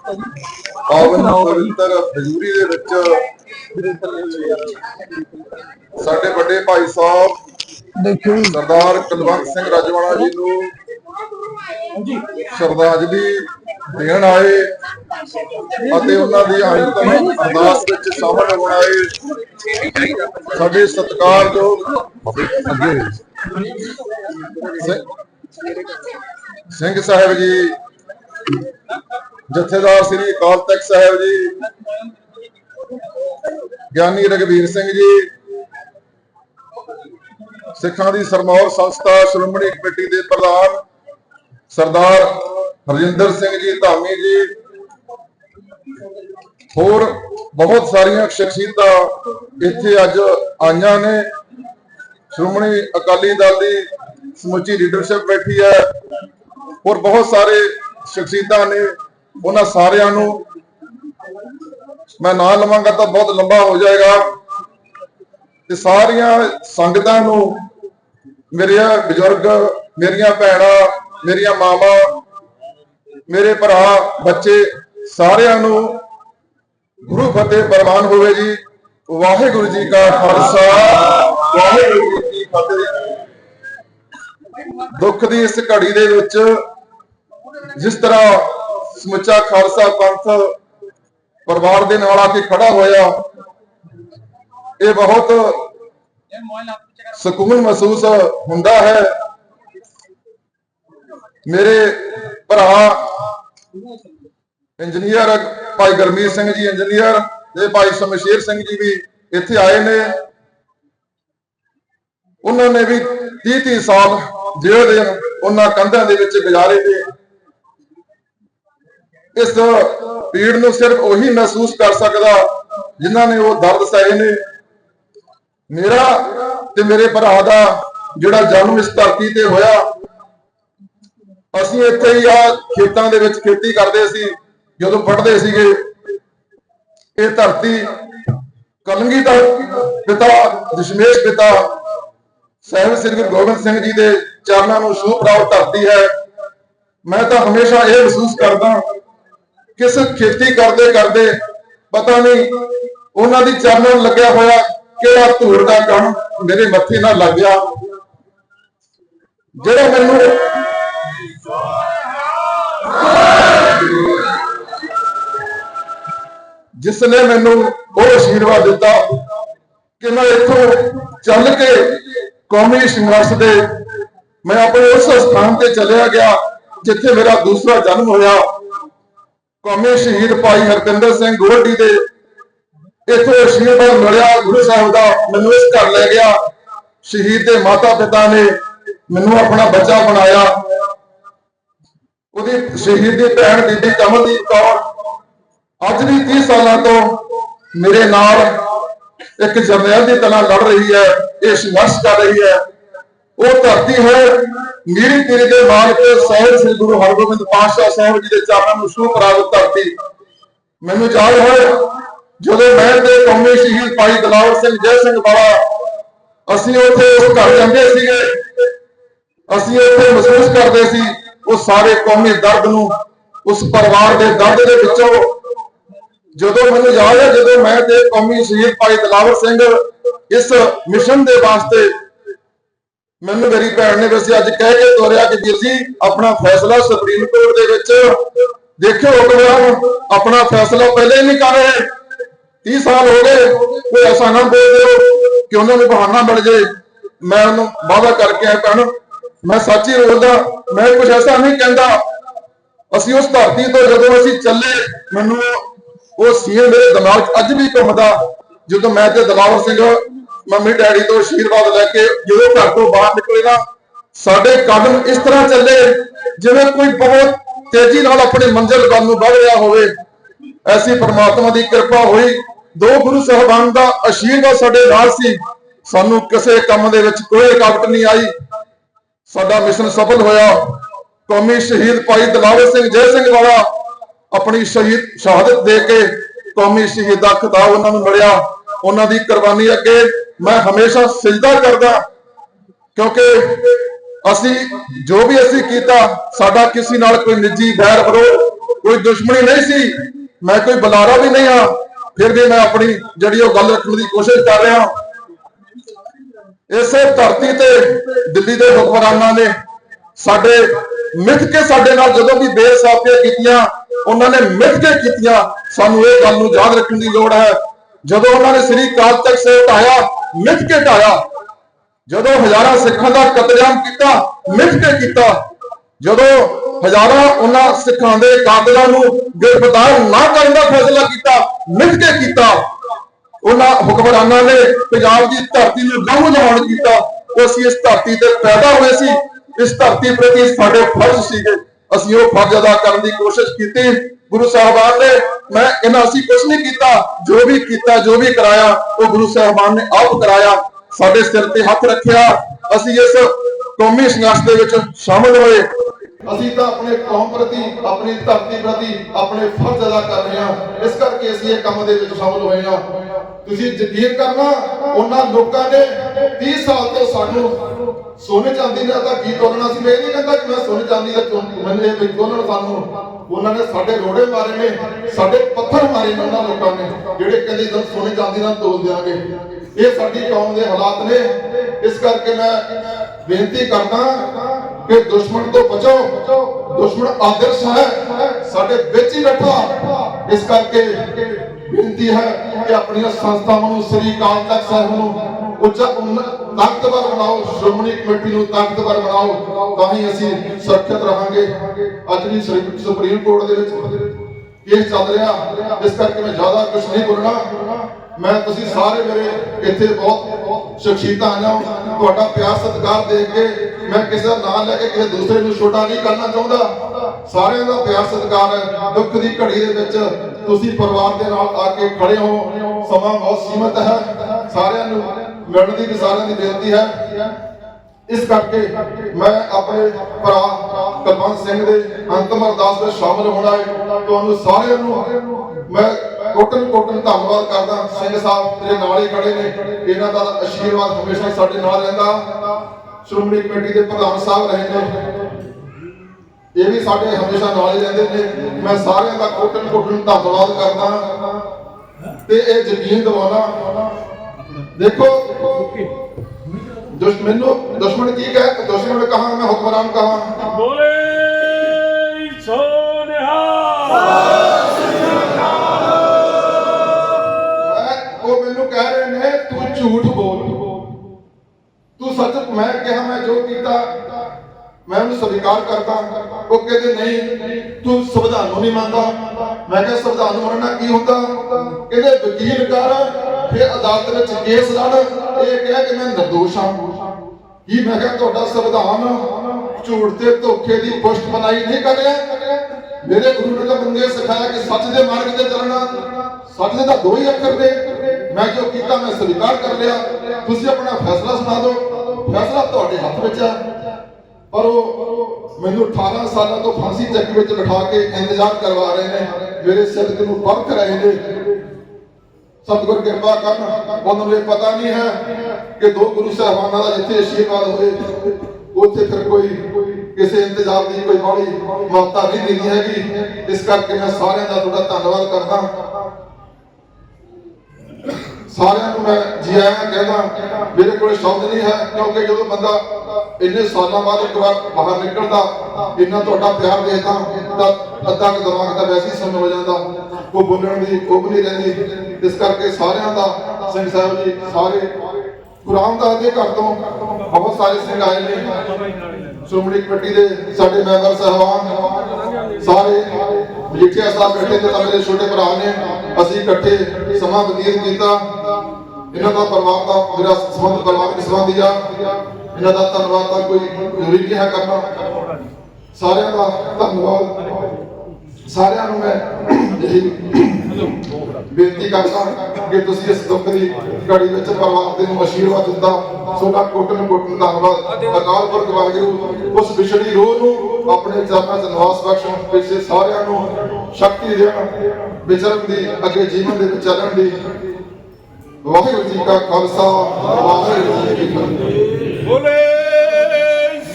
ਪਾਵਨ ਪਵਿੱਤਰ ਹਜ਼ੂਰੀ ਦੇ ਵਿੱਚ ਸਾਡੇ ਵੱਡੇ ਭਾਈ ਸਾਹਿਬ ਦੇਖੋ ਸਰਦਾਰ ਕੁਲਵੰਤ ਸਿੰਘ ਰਾਜਵਾੜਾ ਜੀ ਨੂੰ ਸ਼ਰਧਾਂਜਲੀ ਦੇਣ ਆਏ ਅਤੇ ਉਹਨਾਂ ਦੀ ਅੰਤਮ ਅਰਦਾਸ ਵਿੱਚ ਸ਼ਾਮਲ ਹੋਣ ਆਏ ਸਾਡੇ ਸਤਿਕਾਰਯੋਗ ਸਿੰਘ ਸਾਹਿਬ ਜੀ ਜਥੇਦਾਰ ਸ੍ਰੀ ਅਕਾਲ ਤਖਤ ਸਾਹਿਬ ਜੀ, ਗਿਆਨੀ ਰਗਵੀਰ ਸਿੰਘ ਜੀ, ਸਿੱਖਾਂ ਦੀ ਸਰਮੌਰ ਸੰਸਥਾ ਸ਼੍ਰੋਮਣੀ ਕਮੇਟੀ ਦੇ ਪ੍ਰਧਾਨ ਸਰਦਾਰ ਹਰਜਿੰਦਰ ਸਿੰਘ ਜੀ, ਧਾਮੀ ਜੀ, ਹੋਰ ਬਹੁਤ ਸਾਰੀਆਂ ਸ਼ਖਸੀਅਤਾਂ ਇੱਥੇ ਅੱਜ ਆਈਆਂ ਨੇ। ਸ਼੍ਰੋਮਣੀ ਅਕਾਲੀ ਦਲ ਦੀ ਸਮੁੱਚੀ ਲੀਡਰਸ਼ਿਪ ਬੈਠੀ ਹੈ। ਹੋਰ ਬਹੁਤ ਸਾਰੇ ਸ਼ਖਸੀਅਤਾਂ ਨੇ। ਉਹਨਾਂ ਸਾਰਿਆਂ ਨੂੰ ਮੈਂ ਨਾਂ ਲਵਾਂਗਾ ਤਾਂ ਬਹੁਤ ਲੰਬਾ ਹੋ ਜਾਏਗਾ। ਤੇ ਸਾਰੀਆਂ ਸੰਗਤਾਂ ਨੂੰ ਮੇਰੇ ਬਜ਼ੁਰਗ, ਮੇਰੀਆਂ ਭੈਣਾਂ, ਮੇਰੀਆਂ ਮਾਵਾਂ, ਮੇਰੇ ਭਰਾ, ਬੱਚੇ ਸਾਰਿਆਂ ਨੂੰ ਗੁਰੂ ਫਤਿਹ ਪ੍ਰਵਾਨ ਹੋਵੇ ਜੀ। ਵਾਹਿਗੁਰੂ ਜੀ ਕਾ ਖਾਲਸਾ, ਵਾਹਿਗੁਰੂ ਜੀ ਕੀ ਫਤਿਹ। ਦੁੱਖ ਦੀ ਇਸ ਘੜੀ ਦੇ ਵਿੱਚ ਜਿਸ ਤਰ੍ਹਾਂ ਸਮੁੱਚਾ ਖਾਲਸਾ ਪੰਥ ਪਰਿਵਾਰ ਦੇ ਨਾਲ ਆ ਕੇ ਖੜਾ ਹੋਇਆ। ਇਹ ਬਹੁਤ ਸਕੂਨ ਮਹਿਸੂਸ ਹੁੰਦਾ ਹੈ। ਮੇਰੇ ਭਰਾ ਇੰਜੀਨੀਅਰ ਭਾਈ ਗਰਮੀਤ ਸਿੰਘ ਜੀ ਇੰਜੀਨੀਅਰ ਤੇ ਭਾਈ ਸ਼ਮਸ਼ੇਰ ਸਿੰਘ ਜੀ ਵੀ ਇੱਥੇ ਆਏ ਨੇ। ਉਹਨਾਂ ਨੇ ਵੀ 30 30 ਸਾਲ ਜਿਹੜੇ ਦਿਨ ਉਹਨਾਂ ਕੰਧਾਂ ਦੇ ਵਿੱਚ ਗੁਜ਼ਾਰੇ ਨੇ ਇਸ ਪੀੜ ਨੂੰ ਸਿਰਫ ਉਹੀ ਮਹਿਸੂਸ ਕਰ ਸਕਦਾ ਜਿਨ੍ਹਾਂ ਨੇ ਉਹ ਦਰਦ ਸਹੇ ਨੇ। ਮੇਰਾ ਤੇ ਮੇਰੇ ਭਰਾ ਦਾ ਜਿਹੜਾ ਜਨਮ ਇਸ ਧਰਤੀ ਤੇ ਹੋਇਆ, ਅਸੀਂ ਇੱਥੇ ਹੀ ਆ, ਖੇਤਾਂ ਦੇ ਵਿੱਚ ਖੇਤੀ ਕਰਦੇ ਸੀ, ਜਦੋਂ ਪੜ੍ਹਦੇ ਸੀਗੇ, ਇਹ ਧਰਤੀ ਕਲੰਗੀ ਦਾ ਪਿਤਾ, ਦਸ਼ਮੇਸ਼ ਪਿਤਾ, ਸਾਹਿਬ ਸ੍ਰੀ ਗੁਰੂ ਗੋਬਿੰਦ ਸਿੰਘ ਜੀ ਦੇ ਚਰਨਾਂ ਨੂੰ ਛੂਹ ਪ੍ਰਾਪਤ ਧਰਤੀ ਹੈ। ਮੈਂ ਤਾਂ ਹਮੇਸ਼ਾ ਇਹ ਮਹਿਸੂਸ ਕਰਦਾ ਕਿਸ ਖੇਤੀ ਕਰਦੇ ਕਰਦੇ, ਪਤਾ ਨਹੀਂ ਉਹਨਾਂ ਦੀ ਚਰਨਾਂ ਲੱਗਿਆ ਹੋਇਆ ਕਿਹੜਾ ਧੂੜ ਦਾ ਕਣ ਮੇਰੇ ਮੱਥੇ ਨਾਲ ਲੱਗ ਗਿਆ। ਜਿਹੜਾ ਮੈਨੂੰ ਜਿਸ ਨੇ ਮੈਨੂੰ ਉਹ ਆਸ਼ੀਰਵਾਦ ਦਿੱਤਾ ਕਿ ਮੈਂ ਇੱਥੋਂ ਚੱਲ ਕੇ ਕੌਮੀ ਸੰਘਰਸ਼ ਦੇ, ਮੈਂ ਆਪਣੇ ਉਸ ਸਥਾਨ ਤੇ ਚਲਿਆ ਗਿਆ ਜਿੱਥੇ ਮੇਰਾ ਦੂਸਰਾ ਜਨਮ ਹੋਇਆ। ਕੌਮੀ ਸ਼ਹੀਦ ਭਾਈ ਹਰਪਿੰਦਰ ਸਿੰਘ ਗੋਲਡੀ ਦੇ ਇੱਥੋਂ ਆਸ਼ੀਰਵਾਦ ਮਿਲਿਆ, ਗੁਰੂ ਸਾਹਿਬ ਦਾ ਮੈਨੂੰ ਇਸ ਘਰ ਲੈ ਗਿਆ। ਸ਼ਹੀਦ ਦੇ ਮਾਤਾ ਪਿਤਾ ਨੇ ਮੈਨੂੰ ਆਪਣਾ ਬੱਚਾ ਬਣਾਇਆ। ਉਹਦੀ ਸ਼ਹੀਦ ਦੀ ਭੈਣ ਬੀਬੀ ਕਮਲਦੀਪ ਕੌਰ, ਅੱਜ ਵੀ 30 ਸਾਲਾਂ ਤੋਂ ਮੇਰੇ ਨਾਲ ਇੱਕ ਜਰਨੈਲ ਦੀ ਤਰ੍ਹਾਂ ਲੜ ਰਹੀ ਹੈ, ਇਹ ਸੰਘਰਸ਼ ਕਰ ਰਹੀ ਹੈ। ਉਹ ਧਰਤੀ ਹੈ ਮੀਰੀ ਪੀਰ ਦੇ ਮਾਲਕ ਸਾਹਿਬ ਸ੍ਰੀ ਗੁਰੂ ਹਰਗੋਬਿੰਦ ਪਾਤਸ਼ਾਹ ਸਾਹਿਬ ਜੀ ਦੇ ਚਰਨਾਂ ਨੂੰ ਛੂਹ ਪ੍ਰਾਪਤ ਧਰਤੀ। ਮੈਨੂੰ ਯਾਦ ਹੈ, ਜਦੋਂ ਮੈਂ ਤੇ ਕੌਮੀ ਸ਼ਹੀਦ ਭਾਈ ਦਲਾਵਰ ਸਿੰਘ ਜੈ ਸਿੰਘ ਵਾਲਾ ਅਸੀਂ ਉੱਥੇ ਉਸ ਘਰ ਜਾਂਦੇ ਸੀਗੇ, ਅਸੀਂ ਉੱਥੇ ਮਹਿਸੂਸ ਕਰਦੇ ਸੀ, ਉਹ ਸਾਰੇ ਕੌਮੀ ਦਰਦ ਨੂੰ, ਉਸ ਪਰਿਵਾਰ ਦੇ ਦਰਦ ਦੇ ਵਿੱਚੋਂ। ਜਦੋਂ ਮੈਨੂੰ ਯਾਦ ਹੈ, ਜਦੋਂ ਮੈਂ ਤੇ ਕੌਮੀ ਸ਼ਹੀਦ ਭਾਈ ਦਲਾਵਰ ਸਿੰਘ ਇਸ ਮਿਸ਼ਨ ਦੇ ਵਾਸਤੇ ਮੈਨੂੰ ਮੇਰੀ ਭੈਣ ਨੇ ਵੈਸੇ ਅੱਜ ਕਹਿ ਕੇ ਤੋਰਿਆ ਕਿ ਵੀਰ ਜੀ, ਆਪਣਾ ਫੈਸਲਾ ਸੁਪਰੀਮ ਕੋਰਟ ਦੇ ਵਿੱਚ ਦੇਖਿਓ ਹੁਕਮਰਾਨ ਆਪਣਾ ਫੈਸਲਾ ਪਹਿਲੇ ਹੀ ਨਹੀਂ ਰਹੇ। 30 ਸਾਲ ਹੋ ਗਏ, ਕੋਈ ਐਸਾ ਨਾ ਬੋਲ ਦਿਓ ਕਿ ਉਹਨਾਂ ਨੂੰ ਬਹਾਨਾ ਮਿਲ ਜੇ। ਮੈਂ ਉਹਨੂੰ ਵਾਅਦਾ ਕਰਕੇ ਆਇਆ ਭੈਣ, ਮੈਂ ਸੱਚ ਹੀ ਬੋਲਦਾ, ਮੈਂ ਕੁਝ ਐਸਾ ਨਹੀਂ ਕਹਿੰਦਾ। ਅਸੀਂ ਉਸ ਧਰਤੀ ਤੋਂ ਜਦੋਂ ਅਸੀਂ ਚੱਲੇ, ਮੈਨੂੰ ਉਹ ਸੀਨ ਮੇਰੇ ਦਿਮਾਗ 'ਚ ਅੱਜ ਵੀ ਘੁੰਮਦਾ, ਜਦੋਂ ਮੈਂ ਤੇ ਦਲਾਵਰ ਸਿੰਘ ਮੰਮੀ ਡੈਡੀ ਤੋਂ ਆਸ਼ੀਰਵਾਦ ਲੈ ਕੇ ਜਦੋਂ ਘਰ ਤੋਂ ਬਾਹਰ ਨਿਕਲੇ ਨਾ, ਸਾਡੇ ਕਦਮ ਇਸ ਤਰ੍ਹਾਂ ਚੱਲੇ ਜਿਵੇਂ ਕੋਈ ਬਹੁਤ ਤੇਜ਼ੀ ਨਾਲ ਆਪਣੀ ਮੰਜ਼ਿਲ ਵੱਲ ਨੂੰ ਵਧ ਰਿਹਾ ਹੋਵੇ। ਐਸੀ ਪ੍ਰਮਾਤਮਾ ਦੀ ਕਿਰਪਾ ਹੋਈ। ਦੋ ਗੁਰੂ ਸਾਹਿਬਾਨ ਦਾ ਅਸ਼ੀਰਵਾਦ ਸਾਡੇ ਨਾਲ ਸੀ। ਸਾਨੂੰ ਕਿਸੇ ਕੰਮ ਦੇ ਵਿੱਚ ਕੋਈ ਰੁਕਾਵਟ ਨਹੀਂ ਆਈ। ਸਾਡਾ ਮਿਸ਼ਨ ਸਫਲ ਹੋਇਆ। ਕੌਮੀ ਸ਼ਹੀਦ ਭਾਈ ਦਲਾਵਰ ਸਿੰਘ, ਜੈ ਸਿੰਘ ਵਾਲਾ ਆਪਣੀ ਸ਼ਹੀਦ, ਸ਼ਹਾਦਤ ਦੇ ਕੇ ਕੌਮੀ ਸ਼ਹੀਦ ਦਾ ਖਿਤਾਬ ਉਹਨਾਂ ਨੂੰ ਮਿਲਿਆ। ਉਹਨਾਂ ਦੀ ਕੁਰਬਾਨੀ ਅੱਗੇ ਮੈਂ ਹਮੇਸ਼ਾ ਸਜਦਾ ਕਰਦਾ, ਕਿਉਂਕਿ ਅਸੀਂ, ਜੋ ਵੀ ਅਸੀਂ ਕੀਤਾ, ਸਾਡਾ ਕਿਸੇ ਨਾਲ ਕੋਈ ਨਿੱਜੀ ਵੈਰ ਵਿਰੋਧ ਕੋਈ ਦੁਸ਼ਮਣੀ ਨਹੀਂ ਸੀ। ਮੈਂ ਕੋਈ ਬੁਲਾਰਾ ਵੀ ਨਹੀਂ ਆ ਫਿਰ ਵੀ ਮੈਂ ਆਪਣੀ ਜਿਹੜੀ ਉਹ ਗੱਲ ਰੱਖਣ ਦੀ ਕੋਸ਼ਿਸ਼ ਕਰ ਰਿਹਾ ਇਸੇ ਧਰਤੀ ਤੇ, ਦਿੱਲੀ ਦੇ ਹੁਕਮਰਾਨਾਂ ਨੇ ਸਾਡੇ ਮਿੱਥ ਕੇ ਸਾਡੇ ਨਾਲ ਜਦੋਂ ਵੀ ਬੇਇਨਸਾਫੀਆਂ ਕੀਤੀਆਂ, ਉਹਨਾਂ ਨੇ ਮਿੱਥ ਕੇ ਕੀਤੀਆਂ, ਸਾਨੂੰ ਇਹ ਗੱਲ ਨੂੰ ਯਾਦ ਰੱਖਣ ਦੀ ਲੋੜ ਹੈ। ਜਦੋਂ ਉਹਨਾਂ ਨੇ ਸ੍ਰੀ ਕਾਲ ਤਖਤ ਸਾਹਿਬ ਢਾਇਆ ਮਿੱਥ ਕੇ ਢਾਇਆ, ਜਦੋਂ ਹਜ਼ਾਰਾਂ ਸਿੱਖਾਂ ਦਾ ਕਤਲੇਆਮ ਕੀਤਾ ਮਿੱਥ ਕੇ ਕੀਤਾ, ਜਦੋਂ ਹਜ਼ਾਰਾਂ ਉਹਨਾਂ ਸਿੱਖਾਂ ਦੇ ਕਾਤਲਾਂ ਨੂੰ ਗ੍ਰਿਫਤਾਰ ਨਾ ਕਰਨ ਦਾ ਫੈਸਲਾ ਕੀਤਾ ਮਿੱਥ ਕੇ ਕੀਤਾ, ਉਹਨਾਂ ਹੁਕਮਰਾਨਾਂ ਨੇ ਪੰਜਾਬ ਦੀ ਧਰਤੀ ਨੂੰ ਗਊ ਲਾਉਣ ਕੀਤਾ ਉਹ ਅਸੀਂ ਇਸ ਧਰਤੀ ਤੇ ਪੈਦਾ ਹੋਏ ਸੀ, ਇਸ ਧਰਤੀ ਪ੍ਰਤੀ ਸਾਡੇ ਫਰਜ਼ ਸੀਗੇ। ਅਸੀਂ ਉਹ ਫਰਜ਼ ਅਦਾ ਕਰਨ ਦੀ ਕੋਸ਼ਿਸ਼ ਕੀਤੀ ਗੁਰੂ ਸਾਹਿਬਾਨ ਨੇ। ਮੈਂ ਇਹਨਾਂ ਅਸੀਂ ਕੁਝ ਨਹੀਂ ਕੀਤਾ। ਜੋ ਵੀ ਕੀਤਾ, ਜੋ ਵੀ ਕਰਾਇਆ, ਉਹ ਗੁਰੂ ਸਾਹਿਬਾਨ ਨੇ ਆਪ ਕਰਾਇਆ। ਸਾਡੇ ਸਿਰ ਤੇ ਹੱਥ ਰੱਖਿਆ। ਅਸੀਂ ਇਸ ਕੌਮੀ ਸੰਘਰਸ਼ ਦੇ ਵਿੱਚ ਸ਼ਾਮਲ ਹੋਏ। ਅਸੀਂ ਤਾਂ ਆਪਣੇ ਕੌਮ ਪ੍ਰਤੀ, ਆਪਣੀ ਧਰਤੀ ਪ੍ਰਤੀ ਆਪਣੇ ਫਰਜ਼ ਅਦਾ ਕਰ ਰਹੇ ਹਾਂ। ਇਸ ਕਰਕੇ ਅਸੀਂ ਇਹ ਕੰਮ ਦੇ ਵਿੱਚ ਸ਼ਾਮਲ ਹੋਏ ਹਾਂ। ਤੁਸੀਂ ਯਕੀਨ ਕਰਨਾ, ਉਹਨਾਂ ਲੋਕਾਂ ਨੇ 30 ਸਾਲ ਤੋਂ ਸਾਨੂੰ ਸੋਨੇ ਚਾਂਦੀ ਦਾ ਤਾਂ ਕੀ ਤੋਲਣਾ ਸੀ? ਮੈਂ ਇਹ ਨਹੀਂ ਕਹਿੰਦਾ ਕਿ ਮੈਂ ਸੋਨੇ ਚਾਂਦੀ ਦਾ ਚੋਣ ਮੰਨੇ ਵੀ ਤੋਲਣ ਸਾਨੂੰ? ਉਹਨਾਂ ਨੇ ਸਾਡੇ ਰੋੜੇ ਮਾਰੇ ਨੇ, ਸਾਡੇ ਪੱਥਰ ਮਾਰੇ ਨੇ ਉਹਨਾਂ ਲੋਕਾਂ ਨੇ, ਜਿਹੜੇ ਕਹਿੰਦੇ ਜਦੋਂ ਸੋਨੇ ਚਾਂਦੀ ਨਾਲ ਤੋਲ ਦਿਆਂਗੇ। ਇਹ ਸਾਡੀ ਕੌਮ ਦੇ ਹਾਲਾਤ ਨੇ। ਇਸ ਕਰਕੇ ਮੈਂ ਬੇਨਤੀ ਕਰਦਾ ਕਿ ਦੁਸ਼ਮਣ ਤੋਂ ਬਚੋ। ਦੁਸ਼ਮਣ ਆਦਰਸ਼ ਹੈ। ਸਾਡੇ ਵਿੱਚ ਹੀ ਬੈਠਾ। ਇਸ ਕਰਕੇ ਬੇਨਤੀ ਹੈ ਕਿ ਆਪਣੀਆਂ ਸੰਸਥਾਵਾਂ ਨੂੰ ਸ੍ਰੀ ਅਕਾਲ ਤਖਤ ਸਾਹਿਬ ਨੂੰ ਉੱਚਾ ਤਾਕਤਵਰ ਬਣਾਓ, ਸ਼੍ਰੋਮਣੀ ਕਮੇਟੀ ਨੂੰ ਤਾਕਤਵਰ ਬਣਾਓ, ਤਾਂ ਹੀ ਅਸੀਂ ਸੁਰੱਖਿਅਤ ਰਹਾਂਗੇ। ਅੱਜ ਵੀ ਸੁਪਰੀਮ ਕੋਰਟ ਦੇ ਵਿੱਚ ਕੇਸ ਚੱਲ ਰਿਹਾ। ਇਸ ਕਰਕੇ ਮੈਂ ਜ਼ਿਆਦਾ ਕੁਝ ਨਹੀਂ ਬੋਲਣਾ। ਮੈਂ, ਤੁਸੀਂ ਸਾਰੇ ਮੇਰੇ ਇੱਥੇ ਬਹੁਤ ਸ਼ਖਸੀਅਤਾਂ ਆਈਆਂ ਤੁਹਾਡਾ ਪਿਆਰ ਸਤਿਕਾਰ ਦੇਖ ਕੇ ਮੈਂ ਕਿਸੇ ਦਾ ਨਾਮ ਲੈ ਕੇ ਕਿਸੇ ਦੂਸਰੇ ਨੂੰ ਛੋਟਾ ਨਹੀਂ ਕਰਨਾ ਚਾਹੁੰਦਾ। ਸਾਰਿਆਂ ਦਾ ਪਿਆਰ ਸਤਿਕਾਰ ਹੈ। ਦੁੱਖ ਦੀ ਘੜੀ ਦੇ ਵਿੱਚ ਤੁਸੀਂ ਪਰਿਵਾਰ ਦੇ ਨਾਲ ਆ ਕੇ ਖੜੇ ਹੋ। ਸਮਾਂ ਬਹੁਤ ਸੀਮਤ ਹੈ। ਸਾਰਿਆਂ ਨੂੰ ਮਿਲਣ ਦੀ ਵੀ ਦੀ ਬੇਨਤੀ ਹੈ। ਇਸ ਕਰਕੇ ਮੈਂ ਆਪਣੇ ਭਰਾ ਕੁਲਵੰਤ ਸਿੰਘ ਦੇ ਅੰਤਮ ਅਰਦਾਸ ਵਿੱਚ ਸ਼ਾਮਲ ਹੋਣਾ ਹੈ। ਤੁਹਾਨੂੰ ਸਾਰਿਆਂ ਨੂੰ ਮੈਂ ਕੋਟਨ ਕੋਟਨ ਧੰਨਵਾਦ ਕਰਦਾ। ਸਿੰਘ ਸਾਹਿਬ ਤੇਰੇ ਨਾਲ ਹੀ ਖੜੇ ਨੇ। ਇਹਨਾਂ ਦਾ ਆਸ਼ੀਰਵਾਦ ਹਮੇਸ਼ਾ ਸਾਡੇ ਨਾਲ ਰਹਿੰਦਾ। ਸ਼੍ਰੋਮਣੀ ਕਮੇਟੀ ਦੇ ਪ੍ਰਧਾਨ ਸਾਹਿਬ ਰਹੇ ਨੇ। ਇਹ ਵੀ ਸਾਡੇ ਹਮੇਸ਼ਾ ਨਾਲ ਹੀ ਰਹਿੰਦੇ ਨੇ। ਮੈਂ ਸਾਰਿਆਂ ਦਾ ਕੋਟਨ ਕੋਟਨ ਧੰਨਵਾਦ ਕਰਦਾ। ਤੇ ਇਹ ਯਕੀਨ ਦਿਵਾਉਣਾ ਦੁਸ਼ਮਣ ਕੀ ਕਹੇ ਦੁਸ਼ਮਣ ਕਹਾ ਮੈਂ ਹੁਕਮਰਾਨ ਕਹਾ। ਬੋਲੇ ਸੋਨਿਹਾ ਮੈਂ ਉਹ ਮੈਨੂੰ ਕਹਿ ਰਹੇ ਨੇ ਤੂੰ ਝੂਠ ਬੋਲ। ਤੂੰ ਸੱਚ ਮੈਂ ਕਿਹਾ ਮੈਂ ਜੋ ਕੀਤਾ ਮੈਂ ਉਹਨੂੰ ਸਵੀਕਾਰ ਕਰਦਾ। ਉਹ ਕਹਿੰਦੇ ਨਹੀਂ ਤੂੰ ਸੰਵਿਧਾਨ ਨੂੰ ਨਹੀਂ ਮੰਨਦਾ। ਮੈਂ ਕਿਹਾ ਸੰਵਿਧਾਨ ਨੂੰ ਮੰਨਣਾ ਕੀ ਹੁੰਦਾ? ਕਹਿੰਦੇ ਵਕੀਲ ਕਰ ਫਿਰ ਅਦਾਲਤ ਵਿੱਚ ਕੇਸ ਲੜ। ਇਹ ਕਿਹਾ ਕਿ ਮੈਂ ਨਿਰਦੋਸ਼ ਹਾਂ। ਕੀ ਮੈਂ ਕਿਹਾ ਤੁਹਾਡਾ ਸੰਵਿਧਾਨ ਝੂਠ ਤੇ ਧੋਖੇ ਦੀ ਪੁਸ਼ਟ ਬਣਾਈ ਨਹੀਂ ਕਰ ਰਿਹਾ ਮੇਰੇ ਗੁਰੂ ਨੇ ਤਾਂ ਬੰਦੇ ਸਿਖਾਇਆ ਕਿ ਸੱਚ ਦੇ ਮਾਰਗ ਤੇ ਚੱਲਣਾ। ਸੱਚ ਦੇ ਤਾਂ ਦੋ ਹੀ ਅੱਖਰ ਨੇ। ਮੈਂ ਜੋ ਕੀਤਾ, ਮੈਂ ਸਵੀਕਾਰ ਕਰ ਲਿਆ। ਤੁਸੀਂ ਆਪਣਾ ਫੈਸਲਾ ਸੁਣਾ ਦਿਓ। ਫੈਸਲਾ ਤੁਹਾਡੇ ਹੱਥ ਵਿੱਚ ਹੈ। ਪਰ ਉਹ ਮੈਨੂੰ 18 ਸਾਲਾਂ ਤੋਂ ਫਾਂਸੀ ਚੱਕੀ ਵਿੱਚ ਬਿਠਾ ਕੇ ਇੰਤਜ਼ਾਰ ਕਰਵਾ ਰਹੇ ਨੇ। ਮੇਰੇ ਸਿੱਧਕ ਨੂੰ ਪਰਖ ਰਹੇ ਨੇ। ਸਤਿਗੁਰ ਕਿਰਪਾ ਕਰਨ। ਉਹਨਾਂ ਨੂੰ ਇਹ ਪਤਾ ਨਹੀਂ ਹੈ ਕਿ ਦੋ ਗੁਰੂ ਸਾਹਿਬਾਨਾਂ ਦਾ ਜਿੱਥੇ ਆਸ਼ੀਰਵਾਦ ਹੋਏ, ਉੱਥੇ ਫਿਰ ਕੋਈ ਕਿਸੇ ਇੰਤਜ਼ਾਰ ਦੀ ਕੋਈ ਬੜੀ ਮਹੱਤਤਾ ਨਹੀਂ ਦਿੰਦੀ ਹੈਗੀ। ਇਸ ਕਰਕੇ ਮੈਂ ਸਾਰਿਆਂ ਦਾ ਤੁਹਾਡਾ ਧੰਨਵਾਦ ਕਰਦਾ। ਸਾਰਿਆਂ ਨੂੰ ਮੈਂ ਜੀ ਆਇਆਂ ਕਹਿੰਦਾ, ਮੇਰੇ ਕੋਲ ਸ਼ਬਦ ਨਹੀਂ ਹੈ, ਕਿਉਂਕਿ ਜਦੋਂ ਬੰਦਾ ਇੰਨੇ ਸਾਲਾਂ ਬਾਅਦ ਇੱਕ ਵਾਰ ਬਾਹਰ ਨਿਕਲਦਾ, ਇੰਨਾ ਤੁਹਾਡਾ ਪਿਆਰ ਦੇਖਦਾ, ਤਾਂ ਅੱਧਾ ਦਿਮਾਗ ਦਾ ਵੈਸੇ ਹੀ ਸੁੰਨ ਹੋ ਜਾਂਦਾ। ਉਹ ਬੋਲਣ ਦੀ ਕੋਪ ਨਹੀਂ ਰਹਿੰਦੀ। ਇਸ ਕਰਕੇ ਸਾਰਿਆਂ ਦਾ ਸਿੰਘ ਸਾਹਿਬ ਜੀ, ਸਾਰੇ ਗੁਰਾਮ ਦੇ ਘਰ ਤੋਂ ਬਹੁਤ ਸਾਰੇ ਸਿੰਘ ਆਏ ਨੇ। ਸ਼੍ਰੋਮਣੀ ਕਮੇਟੀ ਦੇ ਸਾਡੇ ਮੈਂਬਰ ਸਹਿਬਾਨ ਸਾਰੇ ਮਜੀਠੀਆ ਸਾਹਿਬ ਬੈਠੇ ਤੇ ਮੇਰੇ ਛੋਟੇ ਭਰਾ ਨੇ। ਅਸੀਂ ਇਕੱਠੇ ਸਮਾਂ ਬਤੀਤ ਕੀਤਾ। ਇਹਨਾਂ ਦਾ ਪਰਿਵਾਰ ਦਾ ਮੇਰਾ ਸੰਬੰਧ ਪਰਿਵਾਰਕ ਸੰਬੰਧੀ ਆ। ਇਹਨਾਂ ਦਾ ਧੰਨਵਾਦ ਤਾਂ ਕੋਈ ਜ਼ਰੂਰੀ ਨਹੀਂ ਹੈ ਕਰਨਾ। ਸਾਰਿਆਂ ਦਾ ਧੰਨਵਾਦ। ਸਾਰਿਆਂ ਨੂੰ ਮੈਂ ਇਹੀ ਬੇਨਤੀ ਕਰਦਾ ਕਿ ਤੁਸੀਂ ਇਸ ਦੁੱਖ ਦੀ ਘੜੀ ਵਿੱਚ ਪਰਿਵਾਰ ਦੇ ਨੂੰ ਆਸ਼ੀਰਵਾਦ ਦਿੱਤਾ। ਤੁਹਾਡਾ ਕੋਟਨ ਕੋਟਨ ਧੰਨਵਾਦ। ਅਕਾਲ ਪੁਰਖ ਵਾਹਿਗੁਰੂ ਉਸ ਵਿਛੜੀ ਰੂਹ ਨੂੰ ਆਪਣੇ ਚਰਨਾਂ 'ਚ ਨਿਵਾਸ ਬਖਸ਼ਣ ਪਿੱਛੇ ਸਾਰਿਆਂ ਨੂੰ ਸ਼ਕਤੀ ਦੇਣ ਵਿਚਰਨ ਦੀ ਅੱਗੇ ਜੀਵਨ ਦੇ ਵਿੱਚ ਚੱਲਣ ਦੀ। ਵਾਹਿਗੁਰੂ ਜੀ ਕਾ ਖਾਲਸਾ ਵਾਹਿਗੁਰੂ ਜੀ ਕੀ ਫਤਿਹ। ਬੋਲੇ।